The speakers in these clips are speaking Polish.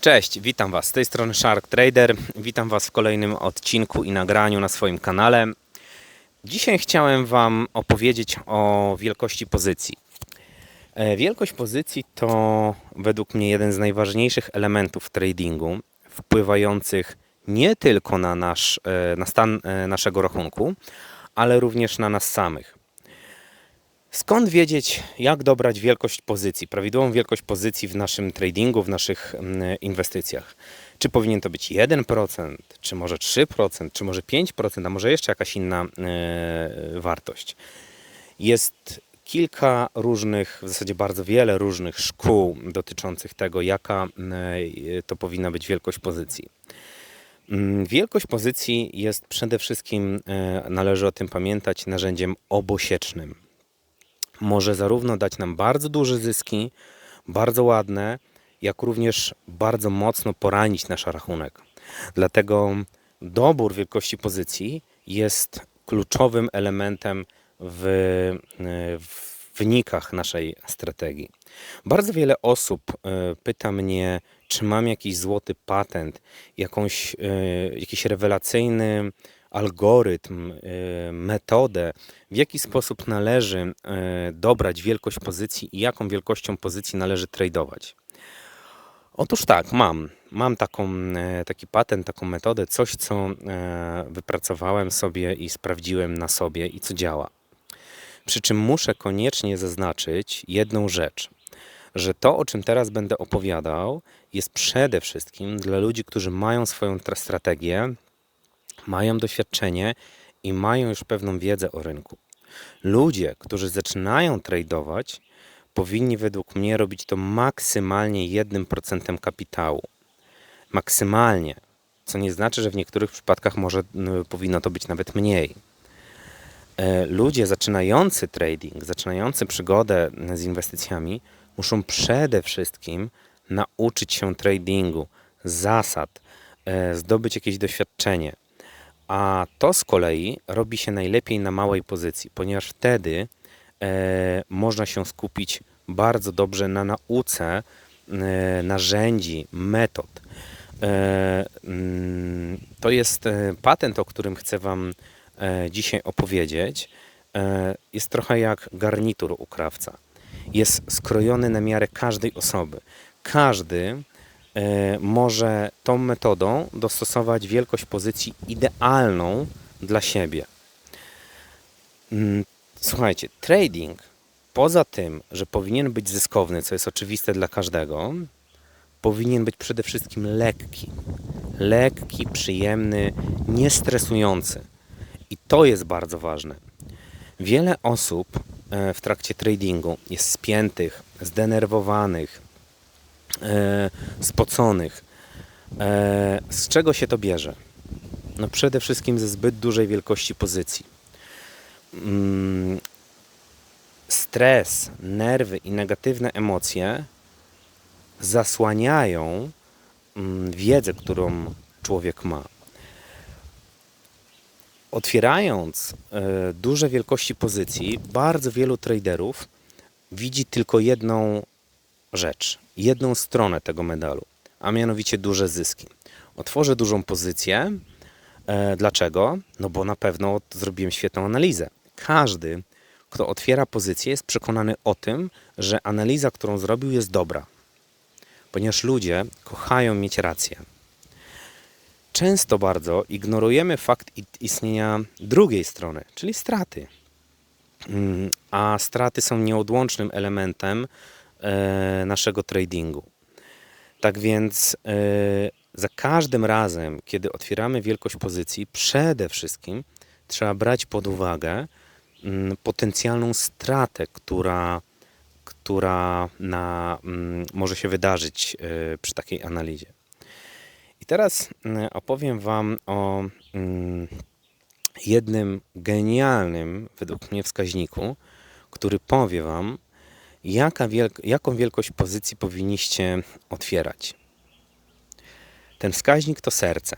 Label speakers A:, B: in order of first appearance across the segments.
A: Cześć, witam Was. Z tej strony Shark Trader. Witam Was w kolejnym odcinku i nagraniu na swoim kanale. Dzisiaj chciałem Wam opowiedzieć o wielkości pozycji. E, Wielkość pozycji to według mnie jeden z najważniejszych elementów tradingu, wpływających nie tylko na, nasz, e, na stan e, naszego rachunku, ale również na nas samych. Skąd wiedzieć, jak dobrać wielkość pozycji, prawidłową wielkość pozycji w naszym tradingu, w naszych mm, inwestycjach? Czy powinien to być 1%, czy może 3%, czy może 5%, a może jeszcze jakaś inna e, wartość? Jest kilka różnych, w zasadzie bardzo wiele różnych szkół dotyczących tego, jaka e, to powinna być wielkość pozycji. Mm, Wielkość pozycji jest przede wszystkim, e, należy o tym pamiętać, narzędziem obosiecznym może zarówno dać nam bardzo duże zyski, bardzo ładne, jak również bardzo mocno poranić nasz rachunek. Dlatego dobór wielkości pozycji jest kluczowym elementem w, w wynikach naszej strategii. Bardzo wiele osób e, pyta mnie, czy mam jakiś złoty patent, jakąś, e, jakiś rewelacyjny algorytm, y, metodę, w jaki sposób należy y, dobrać wielkość pozycji i jaką wielkością pozycji należy tradować. Otóż tak, mam. Mam taką, y, taki patent, taką metodę, coś co wypracowałem sobie i sprawdziłem na sobie i co działa. Przy czym muszę koniecznie zaznaczyć jedną rzecz, że to, o czym teraz będę opowiadał, jest przede wszystkim dla ludzi, którzy mają swoją strategię, mają doświadczenie i mają już pewną wiedzę o rynku. Ludzie, którzy zaczynają tradować, powinni według mnie robić to maksymalnie 1% kapitału. Maksymalnie, co nie znaczy, że w niektórych przypadkach może powinno to być nawet mniej. E, ludzie zaczynający trading, zaczynający przygodę z inwestycjami, muszą przede wszystkim nauczyć się tradingu, zasad, e, zdobyć jakieś doświadczenie. A to z kolei robi się najlepiej na małej pozycji, ponieważ wtedy e, można się skupić bardzo dobrze na nauce e, narzędzi, metod. E, mm, to jest e, patent, o którym chcę Wam e, dzisiaj opowiedzieć. E, jest trochę jak garnitur u krawca. Jest skrojony na miarę każdej osoby. Każdy może tą metodą dostosować wielkość pozycji idealną dla siebie. Mm, słuchajcie, trading poza tym, że powinien być zyskowny, co jest oczywiste dla każdego, powinien być przede wszystkim lekki. Lekki, przyjemny, niestresujący. I to jest bardzo ważne. Wiele osób e, w trakcie tradingu jest spiętych, zdenerwowanych, e, spoconych. E, z czego się to bierze? No przede wszystkim ze zbyt dużej wielkości pozycji. Mm, stres, nerwy i negatywne emocje zasłaniają mm, wiedzę, którą człowiek ma. Otwierając e, duże wielkości pozycji, bardzo wielu traderów widzi tylko jedną rzecz, jedną stronę tego medalu, a mianowicie duże zyski. Otworzę dużą pozycję. E, dlaczego? No bo na pewno zrobiłem świetną analizę. Każdy, kto otwiera pozycję, jest przekonany o tym, że analiza, którą zrobił, jest dobra. Ponieważ ludzie kochają mieć rację. Często bardzo ignorujemy fakt istnienia drugiej strony, czyli straty. Mm, a straty są nieodłącznym elementem naszego tradingu. Tak więc e, za każdym razem, kiedy otwieramy wielkość pozycji, przede wszystkim trzeba brać pod uwagę mm, potencjalną stratę, która, która na, mm, może się wydarzyć e, przy takiej analizie. I teraz mm, opowiem Wam o jednym genialnym, według mnie, wskaźniku, który powie Wam, jaka jaką wielkość pozycji powinniście otwierać. Ten wskaźnik to serce.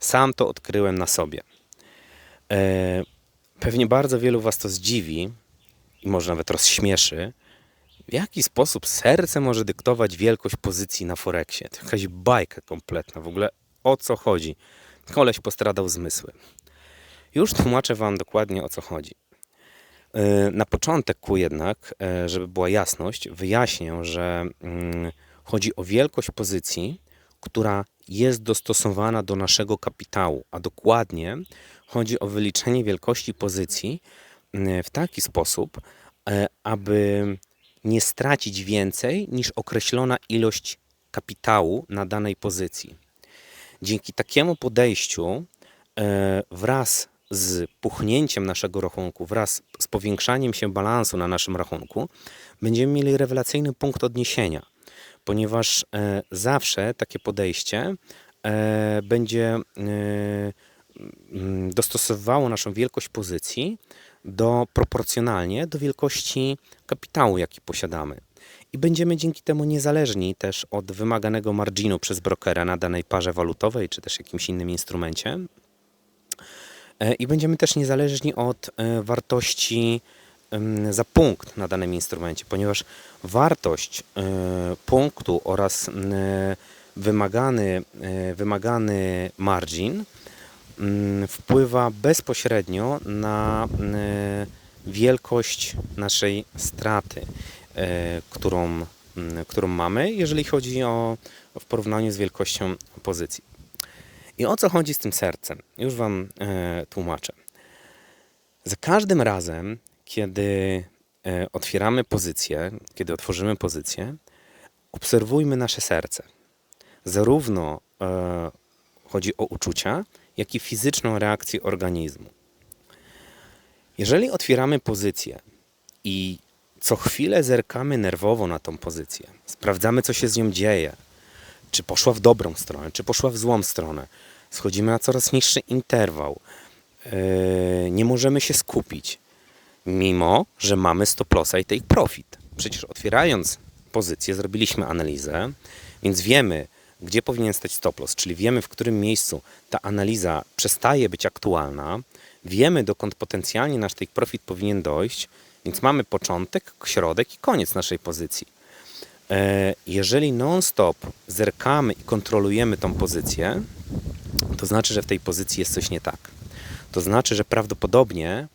A: Sam to odkryłem na sobie. E, pewnie bardzo wielu Was to zdziwi i może nawet rozśmieszy, W jaki sposób serce może dyktować wielkość pozycji na Forexie? To jakaś bajka kompletna. W ogóle o co chodzi? Koleś postradał zmysły. Już tłumaczę Wam dokładnie o co chodzi. Yy, Na początek ku jednak, e, żeby była jasność, wyjaśnię, że mm, chodzi o wielkość pozycji, która jest dostosowana do naszego kapitału, a dokładnie chodzi o wyliczenie wielkości pozycji mm, w taki sposób, e, aby nie stracić więcej niż określona ilość kapitału na danej pozycji. Dzięki takiemu podejściu e, wraz z puchnięciem naszego rachunku, wraz z powiększaniem się balansu na naszym rachunku, będziemy mieli rewelacyjny punkt odniesienia, ponieważ e, zawsze takie podejście e, będzie e, mm, dostosowywało naszą wielkość pozycji do proporcjonalnie do wielkości kapitału, jaki posiadamy. I będziemy dzięki temu niezależni też od wymaganego marginu przez brokera na danej parze walutowej czy też jakimś innym instrumencie. E, I będziemy też niezależni od e, wartości za punkt na danym instrumencie, ponieważ wartość e, punktu oraz wymagany, wymagany margin wpływa bezpośrednio na wielkość naszej straty, którą, którą mamy, jeżeli chodzi o w porównaniu z wielkością pozycji. I o co chodzi z tym sercem? Już Wam e, tłumaczę. Za każdym razem, kiedy e, otwieramy pozycję, kiedy otworzymy pozycję, obserwujmy nasze serce. Zarówno e, chodzi o uczucia, jak i fizyczną reakcję organizmu. Jeżeli otwieramy pozycję i co chwilę zerkamy nerwowo na tą pozycję, sprawdzamy, co się z nią dzieje, czy poszła w dobrą stronę, czy poszła w złą stronę, schodzimy na coraz niższy interwał, yy, nie możemy się skupić, mimo że mamy stop lossa i take profit. Przecież otwierając pozycję, zrobiliśmy analizę, więc wiemy, gdzie powinien stać stop loss, czyli wiemy, w którym miejscu ta analiza przestaje być aktualna, wiemy, dokąd potencjalnie nasz take profit powinien dojść, więc mamy początek, środek i koniec naszej pozycji. E, Jeżeli non-stop zerkamy i kontrolujemy tą pozycję, to znaczy, że w tej pozycji jest coś nie tak. To znaczy, że prawdopodobnie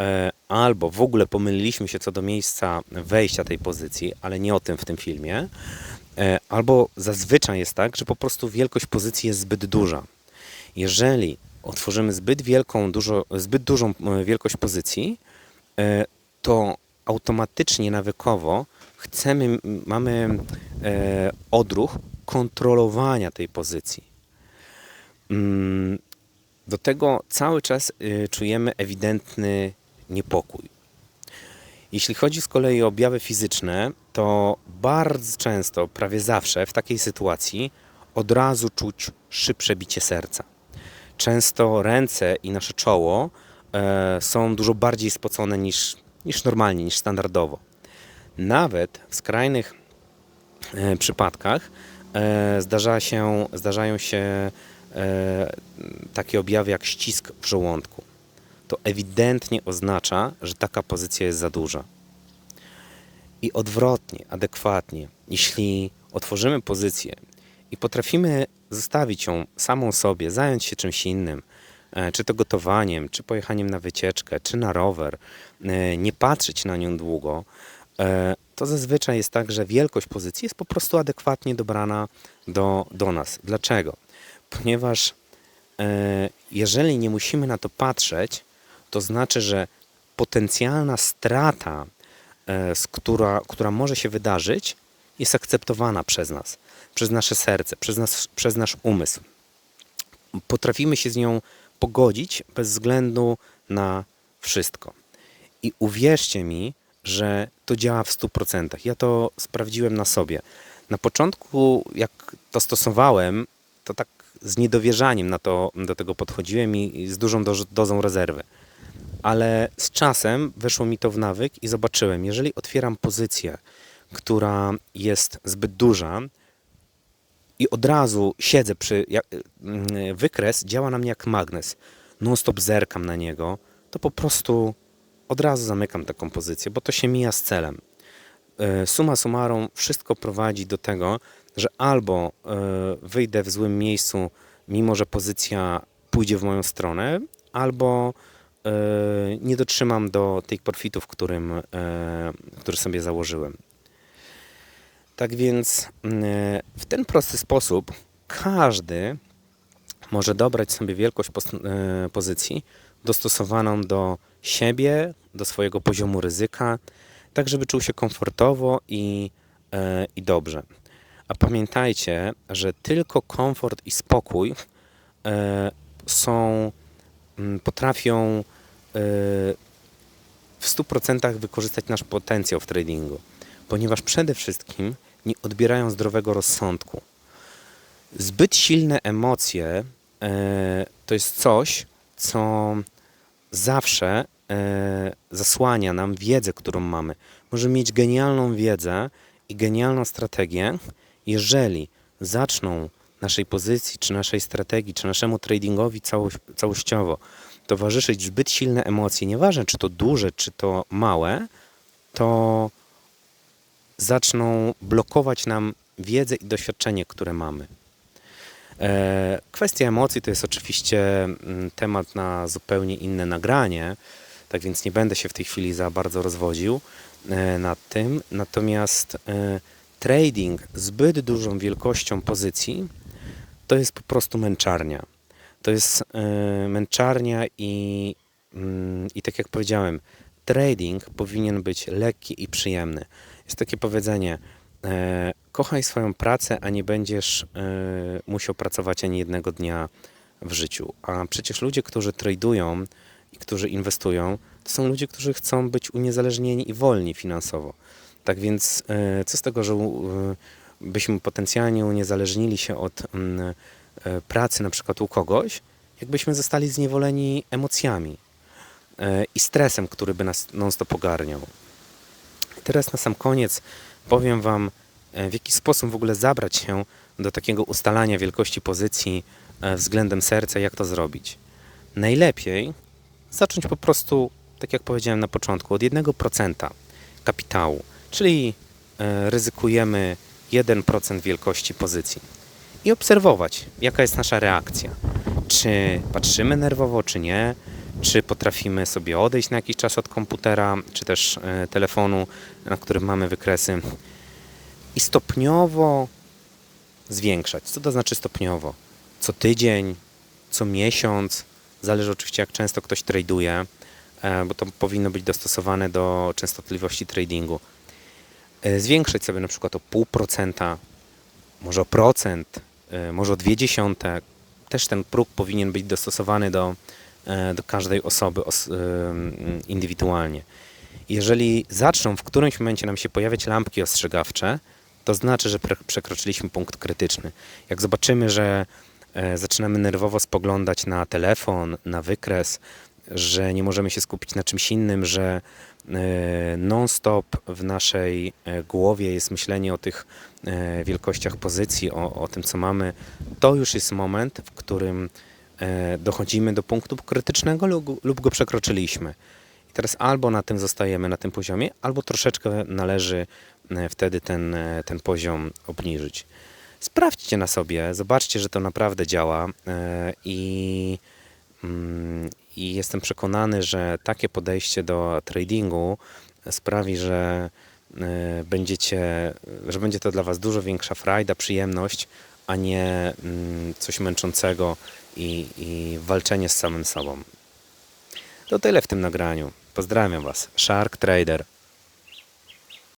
A: e, albo w ogóle pomyliliśmy się co do miejsca wejścia tej pozycji, ale nie o tym w tym filmie, e, albo zazwyczaj jest tak, że po prostu wielkość pozycji jest zbyt duża. Jeżeli otworzymy zbyt wielką, dużo, zbyt dużą wielkość pozycji, to automatycznie, nawykowo chcemy, mamy e, odruch kontrolowania tej pozycji. Mm, Do tego cały czas y, czujemy ewidentny niepokój. Jeśli chodzi z kolei o objawy fizyczne, to bardzo często, prawie zawsze w takiej sytuacji od razu czuć szybsze bicie serca. Często ręce i nasze czoło e, są dużo bardziej spocone niż, niż normalnie, niż standardowo. Nawet w skrajnych e, przypadkach e, zdarza się, zdarzają się e, takie objawy jak ścisk w żołądku. To ewidentnie oznacza, że taka pozycja jest za duża. I odwrotnie, adekwatnie, jeśli otworzymy pozycję i potrafimy zostawić ją samą sobie, zająć się czymś innym, czy to gotowaniem, czy pojechaniem na wycieczkę, czy na rower, e, nie patrzeć na nią długo, e, to zazwyczaj jest tak, że wielkość pozycji jest po prostu adekwatnie dobrana do, do nas. Dlaczego? Ponieważ e, jeżeli nie musimy na to patrzeć, to znaczy, że potencjalna strata, e, z która, która może się wydarzyć, jest akceptowana przez nas, przez nasze serce, przez, nas, przez nasz umysł. Potrafimy się z nią pogodzić bez względu na wszystko. I uwierzcie mi, że to działa w 100%. Ja to sprawdziłem na sobie. Na początku, jak to stosowałem, to tak z niedowierzaniem na to, do tego podchodziłem i, z dużą doz- dozą rezerwy. Ale z czasem weszło mi to w nawyk i zobaczyłem, jeżeli otwieram pozycję, która jest zbyt duża i od razu siedzę przy... Jak, mm, wykres działa na mnie jak magnes. Non-stop zerkam na niego, to po prostu od razu zamykam taką pozycję, bo to się mija z celem. e, summa summarum wszystko prowadzi do tego, że albo e, wyjdę w złym miejscu, mimo że pozycja pójdzie w moją stronę, albo e, nie dotrzymam do tych profitów, którym, który sobie założyłem. Tak więc mm, w ten prosty sposób każdy może dobrać sobie wielkość e, pozycji dostosowaną do siebie, do swojego poziomu ryzyka, tak żeby czuł się komfortowo i, e, i dobrze. A pamiętajcie, że tylko komfort i spokój e, są, m, potrafią e, w 100% wykorzystać nasz potencjał w tradingu, ponieważ przede wszystkim nie odbierają zdrowego rozsądku. Zbyt silne emocje e, to jest coś, co zawsze e, zasłania nam wiedzę, którą mamy. Możemy mieć genialną wiedzę i genialną strategię, jeżeli zaczną naszej pozycji, czy naszej strategii, czy naszemu tradingowi całość, całościowo towarzyszyć zbyt silne emocje, nieważne czy to duże, czy to małe, to zaczną blokować nam wiedzę i doświadczenie, które mamy. E, Kwestia emocji to jest oczywiście mm, temat na zupełnie inne nagranie, tak więc nie będę się w tej chwili za bardzo rozwodził e, nad tym. Natomiast e, trading zbyt dużą wielkością pozycji to jest po prostu męczarnia. To jest męczarnia i, mm, i tak jak powiedziałem, trading powinien być lekki i przyjemny. Jest takie powiedzenie, e, kochaj swoją pracę, a nie będziesz e, musiał pracować ani jednego dnia w życiu. A przecież ludzie, którzy tradują i którzy inwestują, to są ludzie, którzy chcą być uniezależnieni i wolni finansowo. Tak więc e, co z tego, że e, byśmy potencjalnie uniezależnili się od e, pracy na przykład u kogoś, jakbyśmy zostali zniewoleni emocjami e, i stresem, który by nas non-stop ogarniał. Teraz na sam koniec powiem Wam, e, w jaki sposób w ogóle zabrać się do takiego ustalania wielkości pozycji e, względem serca, jak to zrobić. Najlepiej zacząć po prostu, tak jak powiedziałem na początku, od 1% kapitału, czyli e, ryzykujemy 1% wielkości pozycji i obserwować, jaka jest nasza reakcja. Czy patrzymy nerwowo, czy nie, czy potrafimy sobie odejść na jakiś czas od komputera, czy też e, telefonu, na którym mamy wykresy i stopniowo zwiększać. Co to znaczy stopniowo? Co tydzień, co miesiąc, zależy oczywiście jak często ktoś traduje, e, bo to powinno być dostosowane do częstotliwości tradingu. E, Zwiększyć sobie na przykład o pół procenta, może o procent, może o dwie dziesiąte. Też ten próg powinien być dostosowany do, do każdej osoby os, e, indywidualnie. Jeżeli zaczną w którymś momencie nam się pojawiać lampki ostrzegawcze, to znaczy, że przekroczyliśmy punkt krytyczny. Jak zobaczymy, że e, zaczynamy nerwowo spoglądać na telefon, na wykres, że nie możemy się skupić na czymś innym, że e, non-stop w naszej e, głowie jest myślenie o tych e, wielkościach pozycji, o, o tym, co mamy, to już jest moment, w którym e, dochodzimy do punktu krytycznego lub, lub go przekroczyliśmy. I teraz albo na tym zostajemy, na tym poziomie, albo troszeczkę należy e, wtedy ten, e, ten poziom obniżyć. Sprawdźcie na sobie, zobaczcie, że to naprawdę działa e, i, mm, i jestem przekonany, że takie podejście do tradingu sprawi, że e, będziecie, że będzie to dla Was dużo większa frajda, przyjemność, a nie mm, coś męczącego i, i walczenie z samym sobą. To tyle w tym nagraniu. Pozdrawiam Was. Shark Trader.